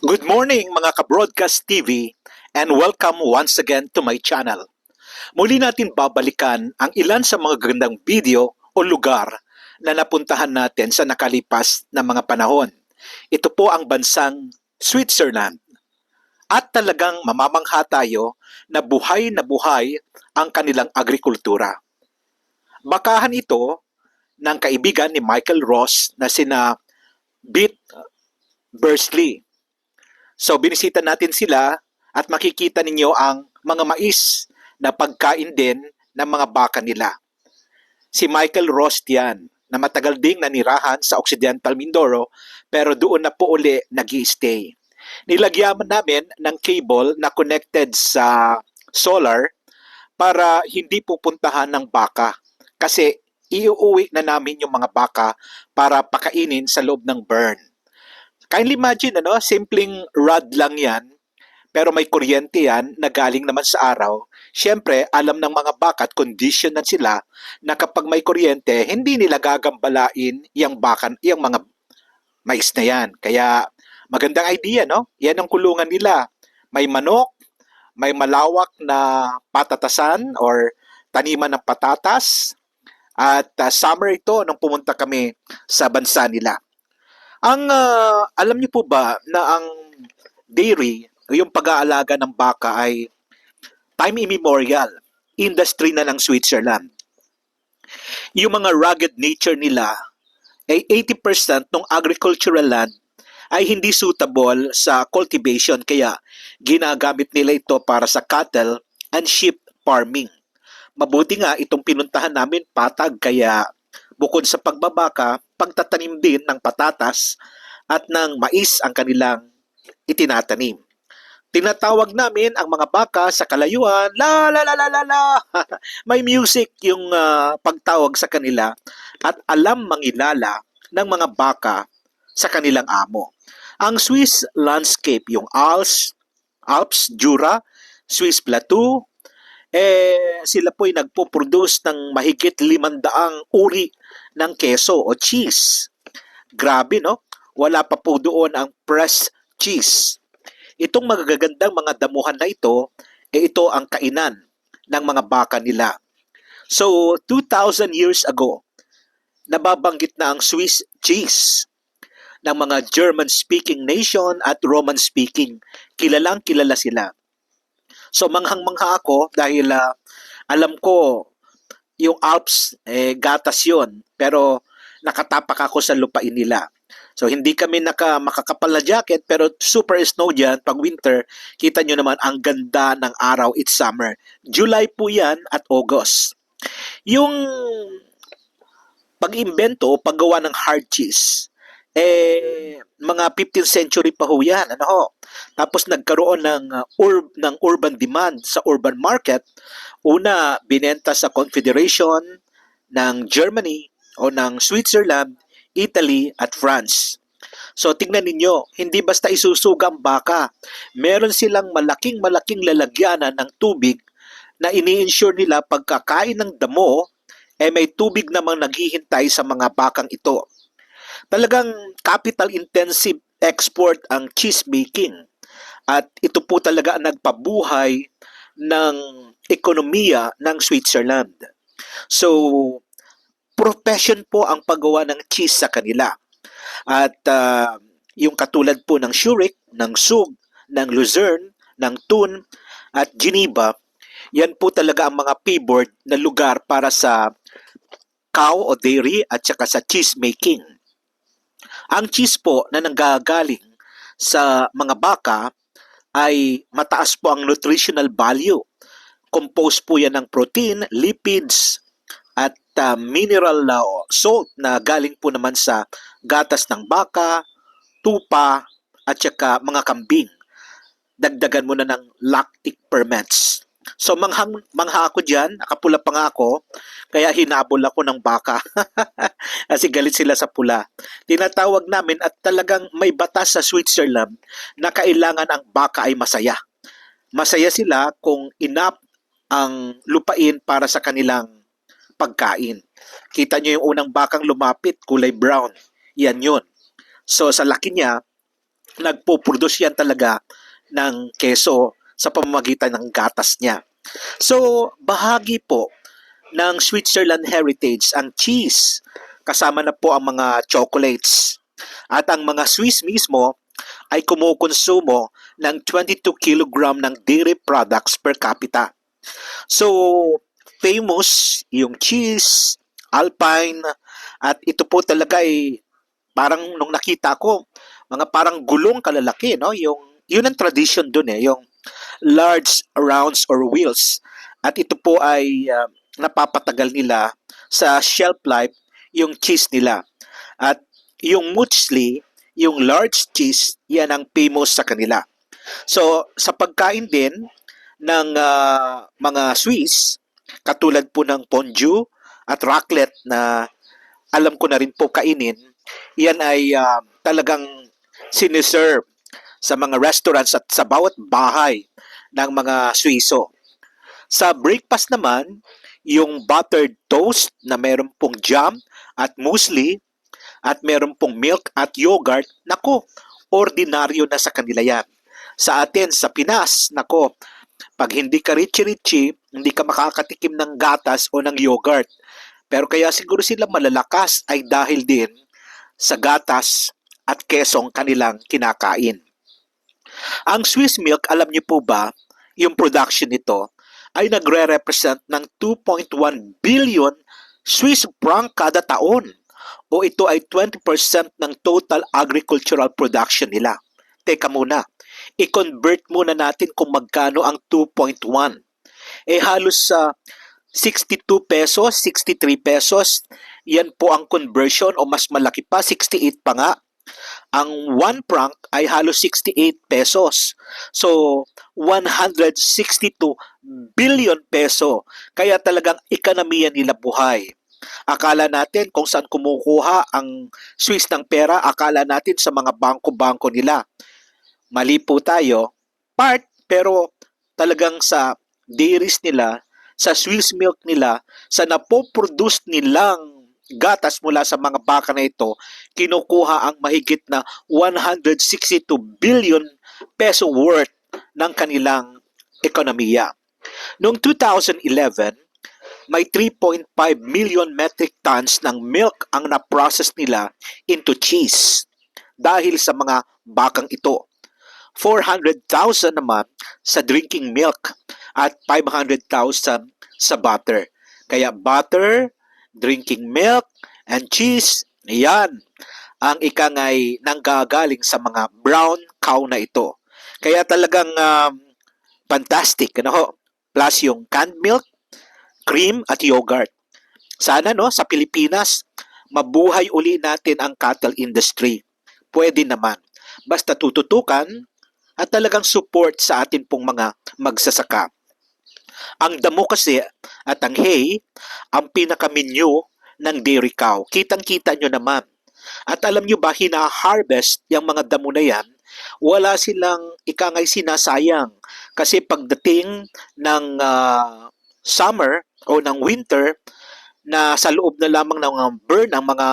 Good morning mga ka-broadcast TV and welcome once again to my channel. Muli natin babalikan ang ilan sa mga gandang video o lugar na napuntahan natin sa nakalipas na mga panahon. Ito po ang bansang Switzerland. At talagang mamamangha tayo na buhay na buhay ang kanilang agrikultura. Bakahan ito ng kaibigan ni Michael Ross na sina Beat Bursley. So binisita natin sila at makikita ninyo ang mga mais na pagkain din ng mga baka nila. Si Michael Ross yan, na matagal ding nanirahan sa Occidental Mindoro pero doon na po uli nag stay Nilagyan namin ng cable na connected sa solar para hindi pupuntahan ng baka kasi iuuwi na namin yung mga baka para pakainin sa loob ng burn. Kindly imagine, ano, simpleng rod lang yan, pero may kuryente yan na galing naman sa araw. Siyempre, alam ng mga baka at condition na sila na kapag may kuryente, hindi nila gagambalain yung bakan, yung mga mais na yan. Kaya magandang idea, no? Yan ang kulungan nila. May manok, may malawak na patatasan or taniman ng patatas. At uh, summer ito nung pumunta kami sa bansa nila. Ang uh, alam niyo po ba na ang dairy, yung pag-aalaga ng baka ay time immemorial, industry na ng Switzerland. Yung mga rugged nature nila ay 80% ng agricultural land ay hindi suitable sa cultivation kaya ginagamit nila ito para sa cattle and sheep farming. Mabuti nga itong pinuntahan namin patag kaya bukod sa pagbabaka, pagtatanim din ng patatas at ng mais ang kanilang itinatanim. Tinatawag namin ang mga baka sa kalayuan, la la la la la la. May music yung uh, pagtawag sa kanila at alam mangilala ng mga baka sa kanilang amo. Ang Swiss landscape, yung Alps, Alps, Jura, Swiss Plateau, eh sila po ay nagpo-produce ng mahigit limandaang uri ng keso o cheese. Grabe no? Wala pa po doon ang pressed cheese. Itong magagandang mga damuhan na ito, eh ito ang kainan ng mga baka nila. So, 2,000 years ago, nababanggit na ang Swiss cheese ng mga German-speaking nation at Roman-speaking. Kilalang kilala sila. So manghang-mangha ako dahil uh, alam ko yung Alps, eh, gatas yun. Pero nakatapak ako sa lupain nila. So hindi kami naka, makakapal na jacket pero super snow dyan pag winter. Kita nyo naman ang ganda ng araw. It's summer. July po yan at August. Yung pag-imbento, paggawa ng hard cheese, eh mga 15th century pa ho yan ano ho tapos nagkaroon ng uh, ur- ng urban demand sa urban market una binenta sa Confederation ng Germany o ng Switzerland Italy at France So tingnan ninyo, hindi basta isusuga ang baka. Meron silang malaking malaking lalagyanan ng tubig na ini-ensure nila pagkakain ng damo, eh may tubig namang naghihintay sa mga bakang ito. Talagang capital intensive export ang cheese making. At ito po talaga ang nagpabuhay ng ekonomiya ng Switzerland. So, profession po ang paggawa ng cheese sa kanila. At uh, yung katulad po ng Zurich, ng Zug, ng Luzerne, ng Thun, at Geneva, yan po talaga ang mga favored na lugar para sa cow o dairy at saka sa cheese making. Ang cheese po na nanggagaling sa mga baka ay mataas po ang nutritional value. Composed po yan ng protein, lipids, at uh, mineral uh, salt na galing po naman sa gatas ng baka, tupa, at saka mga kambing. Dagdagan mo na ng lactic ferments. So manghang, mangha ako dyan, nakapula pa nga ako, kaya hinabol ako ng baka. Kasi galit sila sa pula. Tinatawag namin at talagang may batas sa Switzerland na kailangan ang baka ay masaya. Masaya sila kung inap ang lupain para sa kanilang pagkain. Kita nyo yung unang bakang lumapit, kulay brown. Yan yun. So sa laki niya, nagpo-produce yan talaga ng keso sa pamamagitan ng gatas niya. So, bahagi po ng Switzerland heritage ang cheese. Kasama na po ang mga chocolates. At ang mga Swiss mismo ay kumukonsumo ng 22 kilogram ng dairy products per capita. So, famous yung cheese, alpine, at ito po talaga ay parang nung nakita ko, mga parang gulong kalalaki, no? Yung, yun ang tradition dun eh, yung large rounds or wheels. At ito po ay uh, napapatagal nila sa shelf life yung cheese nila. At yung muchli, yung large cheese, yan ang famous sa kanila. So, sa pagkain din ng ah, mga Swiss, katulad po ng ponzu at raclette na alam ko na rin po kainin, yan ay ah, talagang siniserve sa mga restaurants at sa bawat bahay ng mga Swiso. Sa breakfast naman, yung buttered toast na meron pong jam at muesli at meron pong milk at yogurt, nako, ordinaryo na sa kanila yan. Sa atin, sa Pinas, nako, pag hindi ka richi-richi, hindi ka makakatikim ng gatas o ng yogurt. Pero kaya siguro sila malalakas ay dahil din sa gatas at kesong kanilang kinakain. Ang Swiss milk, alam niyo po ba, yung production nito ay nagre-represent ng 2.1 billion Swiss franc kada taon o ito ay 20% ng total agricultural production nila. Teka muna, i-convert muna natin kung magkano ang 2.1. Eh halos sa 62 pesos, 63 pesos, yan po ang conversion o mas malaki pa, 68 pa nga. Ang 1 franc ay halos 68 pesos. So, 162 billion peso. Kaya talagang ekonomiya nila buhay. Akala natin kung saan kumukuha ang Swiss ng pera, akala natin sa mga bangko-bangko nila. Mali po tayo. Part, pero talagang sa dairies nila, sa Swiss milk nila, sa napoproduce nilang gatas mula sa mga baka na ito, kinukuha ang mahigit na 162 billion peso worth ng kanilang ekonomiya. Noong 2011, may 3.5 million metric tons ng milk ang na-process nila into cheese dahil sa mga bakang ito. 400,000 naman sa drinking milk at 500,000 sa butter. Kaya butter, drinking milk, and cheese, yan ang ikangay nanggagaling sa mga brown cow na ito. Kaya talagang um, fantastic. Ano ho? Plus yung canned milk, cream at yogurt. Sana no sa Pilipinas mabuhay uli natin ang cattle industry. Pwede naman. Basta tututukan at talagang support sa atin pong mga magsasaka. Ang damo kasi at ang hay ang pinaka-menu ng dairy cow. Kitang-kita nyo naman. At alam nyo ba, hina-harvest yung mga damo na yan, wala silang ikangay sinasayang. Kasi pagdating ng ah, summer o ng winter, na sa loob na lamang ng burn ang mga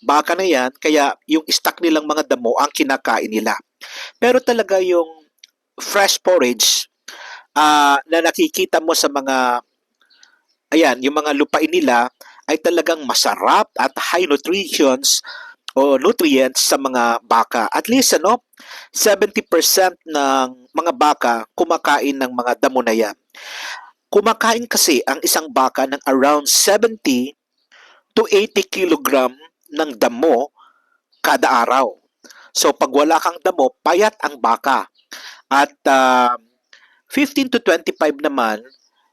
baka na yan, kaya yung stock nilang mga damo ang kinakain nila. Pero talaga yung fresh forage ah, na nakikita mo sa mga ayan, yung mga lupain nila ay talagang masarap at high nutritions o nutrients sa mga baka. At least ano, 70% ng mga baka kumakain ng mga damo na yan. Kumakain kasi ang isang baka ng around 70 to 80 kilogram ng damo kada araw. So pag wala kang damo, payat ang baka. At ah, 15 to 25 naman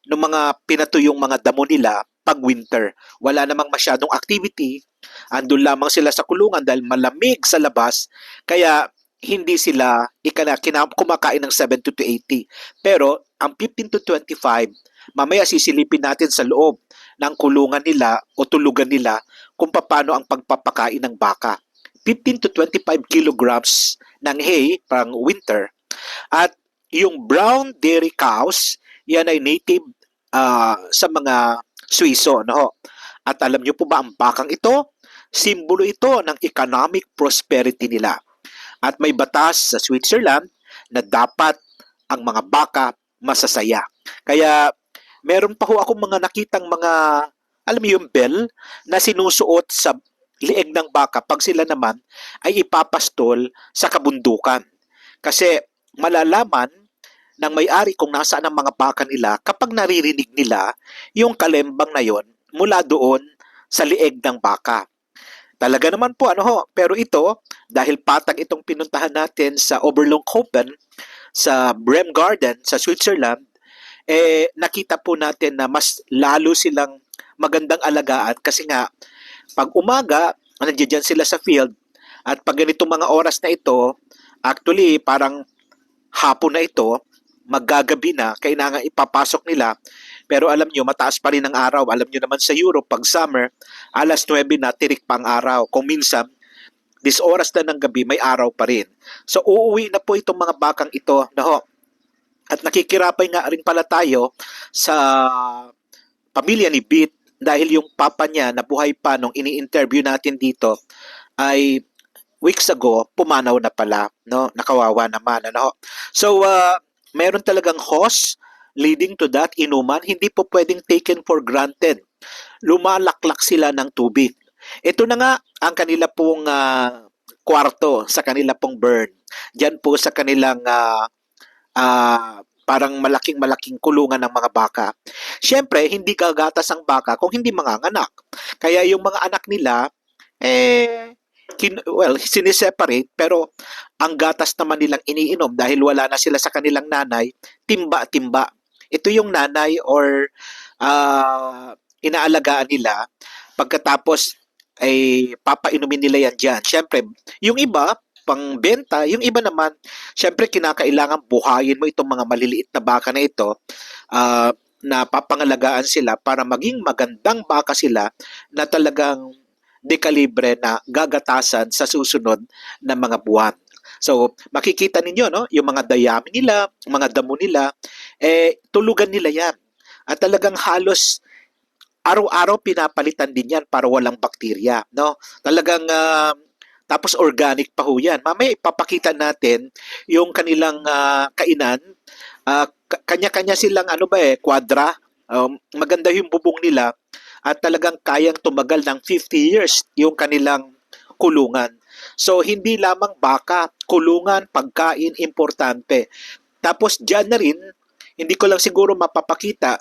ng mga pinatuyong mga damo nila pag winter. Wala namang masyadong activity. Andun lamang sila sa kulungan dahil malamig sa labas. Kaya hindi sila ikana, kumakain ng 70 to 80. Pero ang 15 to 25, mamaya sisilipin natin sa loob ng kulungan nila o tulugan nila kung paano ang pagpapakain ng baka. 15 to 25 kilograms ng hay pang winter. At yung brown dairy cows, yan ay native ah, sa mga Swiso. No? At alam niyo po ba ang bakang ito? Simbolo ito ng economic prosperity nila. At may batas sa Switzerland na dapat ang mga baka masasaya. Kaya meron pa ho akong mga nakitang mga, alam mo yung bell, na sinusuot sa lieg ng baka pag sila naman ay ipapastol sa kabundukan. Kasi malalaman ng may-ari kung nasaan ang mga baka nila kapag naririnig nila yung kalembang na yon mula doon sa lieg ng baka. Talaga naman po ano ho, pero ito dahil patag itong pinuntahan natin sa Oberlunghofen sa Brem Garden sa Switzerland, eh nakita po natin na mas lalo silang magandang alagaan kasi nga pag umaga, nandiyan sila sa field at pag ganitong mga oras na ito, actually parang hapon na ito, maggagabi na, kailangan ipapasok nila. Pero alam nyo, mataas pa rin ang araw. Alam nyo naman sa Europe, pag summer, alas 9 na, tirik pa ang araw. Kung minsan, this oras na ng gabi, may araw pa rin. So, uuwi na po itong mga bakang ito. Naho. At nakikirapay nga rin pala tayo sa pamilya ni Beat dahil yung papa niya na buhay pa nung ini-interview natin dito ay weeks ago pumanaw na pala no? Nakawawa naman ano? So uh, meron talagang host leading to that inuman. Hindi po pwedeng taken for granted. Lumalaklak sila ng tubig. Ito na nga ang kanila pong uh, kwarto sa kanila pong burn. Diyan po sa kanilang uh, uh, parang malaking malaking kulungan ng mga baka. Siyempre, hindi kagatas ang baka kung hindi manganganak. Kaya yung mga anak nila, eh, kin- well, siniseparate, pero ang gatas naman nilang iniinom dahil wala na sila sa kanilang nanay, timba-timba. Ito yung nanay or uh, inaalagaan nila. Pagkatapos, ay papainumin nila yan dyan. Siyempre, yung iba, pangbenta. Yung iba naman, syempre kinakailangan buhayin mo itong mga maliliit na baka na ito uh, na papangalagaan sila para maging magandang baka sila na talagang dekalibre na gagatasan sa susunod na mga buwan. So, makikita ninyo, no, yung mga dayami nila, mga damo nila, eh, tulugan nila yan. At talagang halos araw-araw pinapalitan din yan para walang bakterya, no? Talagang uh, tapos organic pa ho yan. Mamaya ipapakita natin yung kanilang uh, kainan. Uh, kanya-kanya silang ano ba eh, kwadra. Um, maganda yung bubong nila at talagang kayang tumagal ng 50 years yung kanilang kulungan. So hindi lamang baka, kulungan, pagkain, importante. Tapos dyan na rin, hindi ko lang siguro mapapakita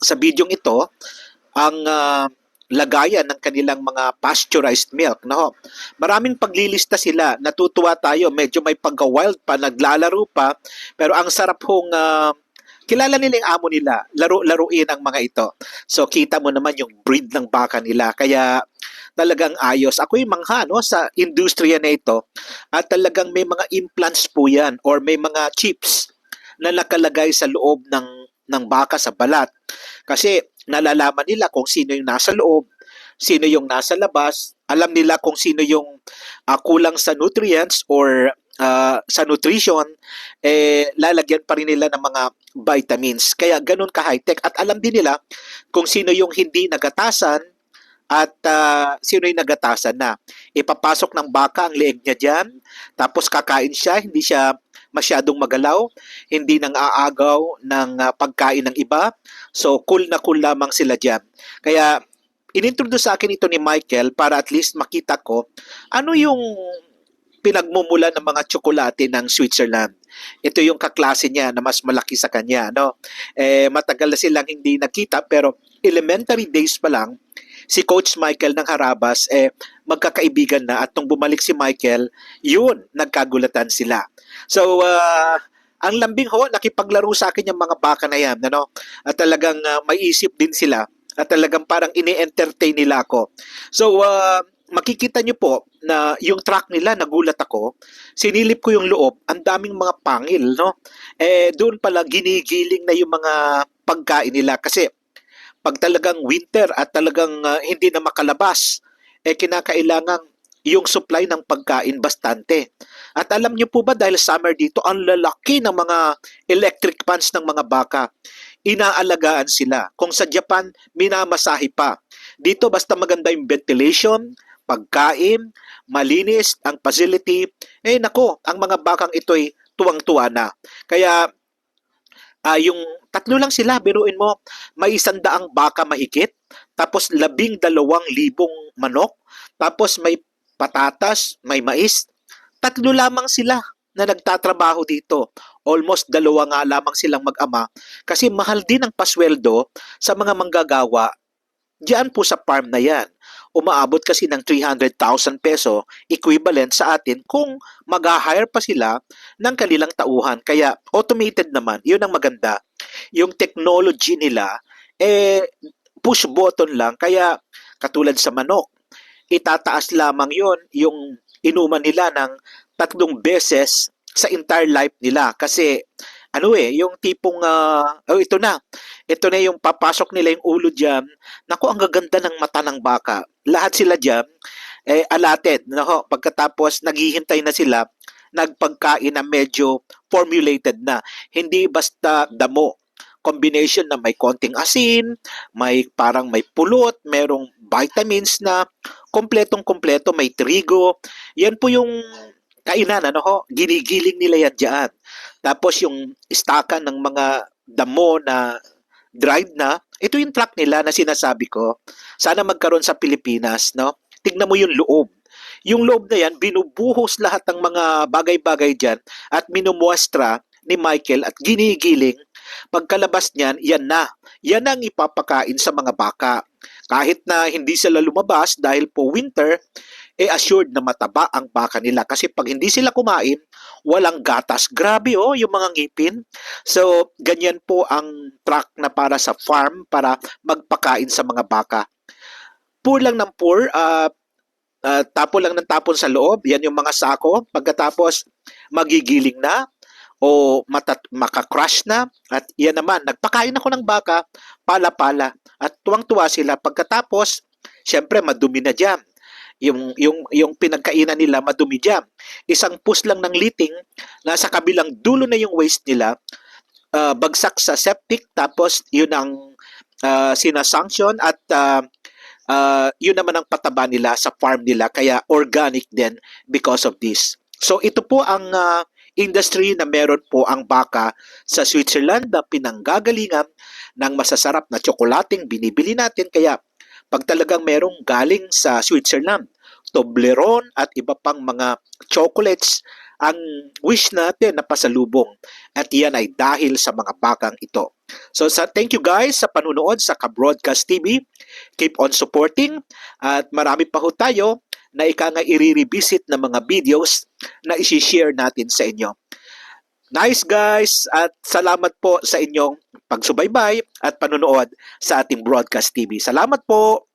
sa bidyong ito, ang uh, lagayan ng kanilang mga pasteurized milk. No? Maraming paglilista sila. Natutuwa tayo. Medyo may pagka-wild pa, naglalaro pa. Pero ang sarap hong uh, kilala nila yung amo nila. Laro-laruin ang mga ito. So kita mo naman yung breed ng baka nila. Kaya talagang ayos. Ako yung mangha no, sa industriya na ito. At talagang may mga implants po yan or may mga chips na nakalagay sa loob ng ng baka sa balat. Kasi nalalaman nila kung sino yung nasa loob, sino yung nasa labas, alam nila kung sino yung uh, kulang sa nutrients or uh, sa nutrition, eh, lalagyan pa rin nila ng mga vitamins. Kaya ganun ka-high-tech. At alam din nila kung sino yung hindi nagatasan at uh, sino yung nagatasan na. Ipapasok ng baka ang leeg niya dyan, tapos kakain siya, hindi siya masyadong magalaw, hindi nang aagaw ng uh, pagkain ng iba. So cool na cool lamang sila diyan. Kaya inintroduce sa akin ito ni Michael para at least makita ko ano yung pinagmumula ng mga tsokolate ng Switzerland. Ito yung kaklase niya na mas malaki sa kanya. No? Eh, matagal na silang hindi nakita pero elementary days pa lang, si Coach Michael ng Harabas, eh, magkakaibigan na at nung bumalik si Michael, yun, nagkagulatan sila. So, uh, ang lambing ho, nakipaglaro sa akin yung mga baka na yan, ano? At talagang uh, may isip din sila at talagang parang ini-entertain nila ako. So, uh, makikita nyo po na yung track nila, nagulat ako, sinilip ko yung loob, ang daming mga pangil, no? Eh, doon pala ginigiling na yung mga pagkain nila kasi pag talagang winter at talagang uh, hindi na makalabas, eh kinakailangan yung supply ng pagkain bastante. At alam niyo po ba dahil summer dito, ang lalaki ng mga electric fans ng mga baka. Inaalagaan sila. Kung sa Japan, minamasahe pa. Dito basta maganda yung ventilation, pagkain, malinis ang facility. Eh nako, ang mga bakang ito'y tuwang-tuwa na. Kaya ah, yung tatlo lang sila, biruin mo, may isandaang baka mahigit, tapos labing dalawang libong manok, tapos may patatas, may mais. Tatlo lamang sila na nagtatrabaho dito. Almost dalawa nga lamang silang mag-ama kasi mahal din ang pasweldo sa mga manggagawa diyan po sa farm na yan. Umaabot kasi ng 300,000 peso equivalent sa atin kung mag-hire pa sila ng kanilang tauhan. Kaya automated naman, yun ang maganda. Yung technology nila, eh, push button lang. Kaya katulad sa manok, itataas lamang yon yung inuman nila ng tatlong beses sa entire life nila. Kasi ano eh, yung tipong, ah, oh ito na, ito na yung papasok nila yung ulo dyan. Naku, ang gaganda ng mata ng baka. Lahat sila dyan, eh, allotted. Nako, pagkatapos, naghihintay na sila, nagpagkain na medyo formulated na. Hindi basta damo. Combination na may konting asin, may parang may pulot, merong vitamins na kompletong kompleto, may trigo. Yan po yung kainan, ano ho, ginigiling nila yan dyan. Tapos yung istakan ng mga damo na dried na, ito yung truck nila na sinasabi ko. Sana magkaroon sa Pilipinas, no? Tignan mo yung loob. Yung loob na yan, binubuhos lahat ng mga bagay-bagay dyan at minumuestra ni Michael at ginigiling. Pagkalabas niyan, yan na. Yan ang ipapakain sa mga baka. Kahit na hindi sila lumabas dahil po winter, eh assured na mataba ang baka nila. Kasi pag hindi sila kumain, walang gatas. Grabe oh, yung mga ngipin. So, ganyan po ang truck na para sa farm para magpakain sa mga baka. Poor lang ng poor, ah, ah, tapon lang ng tapon sa loob. Yan yung mga sako. Pagkatapos, magigiling na o matat makakrush na at yan naman nagpakain ako ng baka pala-pala at tuwang-tuwa sila pagkatapos syempre madumi na diyan yung yung yung pinagkainan nila madumi diyan isang pus lang ng liting nasa kabilang dulo na yung waste nila ah, bagsak sa septic tapos yun ang ah, sinasanction at ah, ah, yun naman ang pataba nila sa farm nila kaya organic din because of this so ito po ang ah, industry na meron po ang baka sa Switzerland na pinanggagalingan ng masasarap na tsokolating binibili natin. Kaya pag talagang merong galing sa Switzerland, Toblerone at iba pang mga chocolates ang wish natin na pasalubong. At yan ay dahil sa mga bakang ito. So sa thank you guys sa panunood sa Ka-Broadcast TV. Keep on supporting at marami pa ho tayo na ika nga i-revisit na mga videos na isi-share natin sa inyo. Nice guys at salamat po sa inyong pagsubaybay at panonood sa ating broadcast TV. Salamat po!